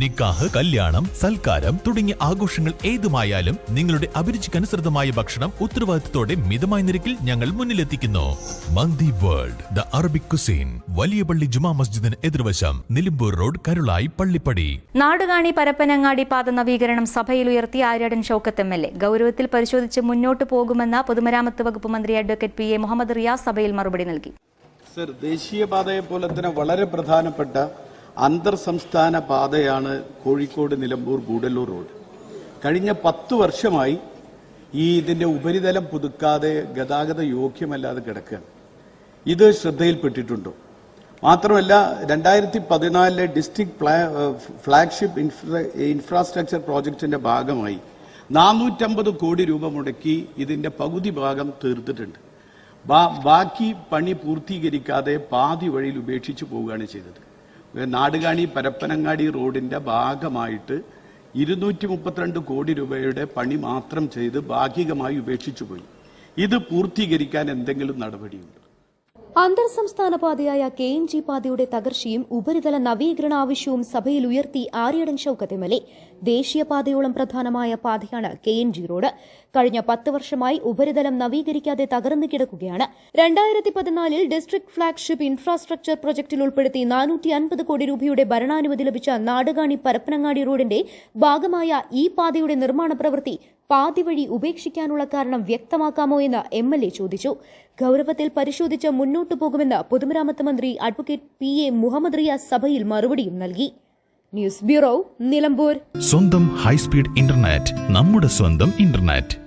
നിക്കാഹ് കല്യാണം സൽക്കാരം തുടങ്ങിയ ആഘോഷങ്ങൾ ഏതുമായാലും നിങ്ങളുടെ അഭിരുചിക്കനുസൃതമായ ഭക്ഷണം ഉത്തരവാദിത്തത്തോടെ മിതമായ നിരക്കിൽ ഞങ്ങൾ മുന്നിലെത്തിക്കുന്നു. Mandi world the Arabic cuisine വലിയ പള്ളി ജുമാ മസ്ജിദിന് എതിർവശം നിലമ്പൂർ റോഡ് കരുളായി പള്ളിപ്പടി. നാടുകാണി പരപ്പനങ്ങാടി പാത നവീകരണം സഭയിൽ ഉയർത്തി Aryadan Shoukath M L A. ഗൗരവത്തിൽ പരിശോധിച്ച് മുന്നോട്ട് പോകുമെന്ന പൊതുമരാമത്ത് വകുപ്പ് മന്ത്രി advocate P A Muhammad Riyas സഭയിൽ മറുപടി നൽകി. സർ ദേശീയപാതയെ പോലെ തന്നെ വളരെ പ്രധാനപ്പെട്ട അന്തർ സംസ്ഥാന പാതയാണ് കോഴിക്കോട് നിലമ്പൂർ ഗൂഡല്ലൂർ റോഡ്. കഴിഞ്ഞ പത്ത് വർഷമായി ഈ ഇതിന്റെ ഉപരിതലം പുതുക്കാതെ ഗതാഗത യോഗ്യമല്ലാതെ കിടക്കുക ഇത് ശ്രദ്ധയിൽപ്പെട്ടിട്ടുണ്ടോ? മാത്രമല്ല രണ്ടായിരത്തി പതിനാലിലെ ഡിസ്ട്രിക്ട് ഫ്ലാഗ്ഷിപ്പ് ഇൻഫ്രാസ്ട്രക്ചർ പ്രോജക്റ്റിന്റെ ഭാഗമായി നാനൂറ്റമ്പത് കോടി രൂപ മുടക്കി ഇതിന്റെ പകുതി ഭാഗം തീർത്തിട്ടുണ്ട്. ബാക്കി പണി പൂർത്തീകരിക്കാതെ പാതി വഴിയിൽ ഉപേക്ഷിച്ചു പോവുകയാണ് ചെയ്തത്. നാടുകാണി പരപ്പനങ്ങാടി റോഡിന്റെ ഭാഗമായിട്ട് ഇരുന്നൂറ്റി മുപ്പത്തിരണ്ട് കോടി രൂപയുടെ പണി മാത്രം ചെയ്ത് ഭാഗികമായി ഉപേക്ഷിച്ചു പോയി ഇത് പൂർത്തീകരിക്കാൻ എന്തെങ്കിലും നടപടിയുണ്ട്? അന്തർ സംസ്ഥാന പാതയായ കെ എൻ ജി പാതയുടെ തകർച്ചയും ഉപരിതല നവീകരണ ആവശ്യവും സഭയിൽ ഉയർത്തി Aryadan Shoukath M L A ദേശീയപാതയോളം പ്രധാനമായ പാതയാണ് കെ എൻ ജി റോഡ്. കഴിഞ്ഞ പത്ത് വർഷമായി ഉപരിതലം നവീകരിക്കാതെ തകർന്നു കിടക്കുകയാണ്. രണ്ടായിരത്തി പതിനാലിൽ ഡിസ്ട്രിക്ട് ഫ്ളാഗ്ഷിപ്പ് ഇൻഫ്രാസ്ട്രക്ചർ പ്രൊജക്ടിൽ ഉൾപ്പെടുത്തി നാനൂറ്റി അൻപത് കോടി രൂപയുടെ ഭരണാനുമതി ലഭിച്ച നാടുകാണി പരപ്പനങ്ങാടി റോഡിന്റെ ഭാഗമായ ഈ പാതയുടെ നിർമ്മാണ പ്രവൃത്തി പാതി വഴി ഉപേക്ഷിക്കാനുള്ള കാരണം വ്യക്തമാക്കാമോ എന്ന് എം എൽ എ ചോദിച്ചു. ഗൌരവത്തിൽ പരിശോധിച്ച് മുന്നോട്ടു പോകുമെന്ന് പൊതുമരാമത്ത് മന്ത്രി advocate P A Muhammad Riyas സഭയിൽ മറുപടിയും നൽകി. News bureau Nilambur. സ്വന്തം ഹൈസ്പീഡ് ഇന്റർനെറ്റ് നമ്മുടെ സ്വന്തം ഇന്റർനെറ്റ്.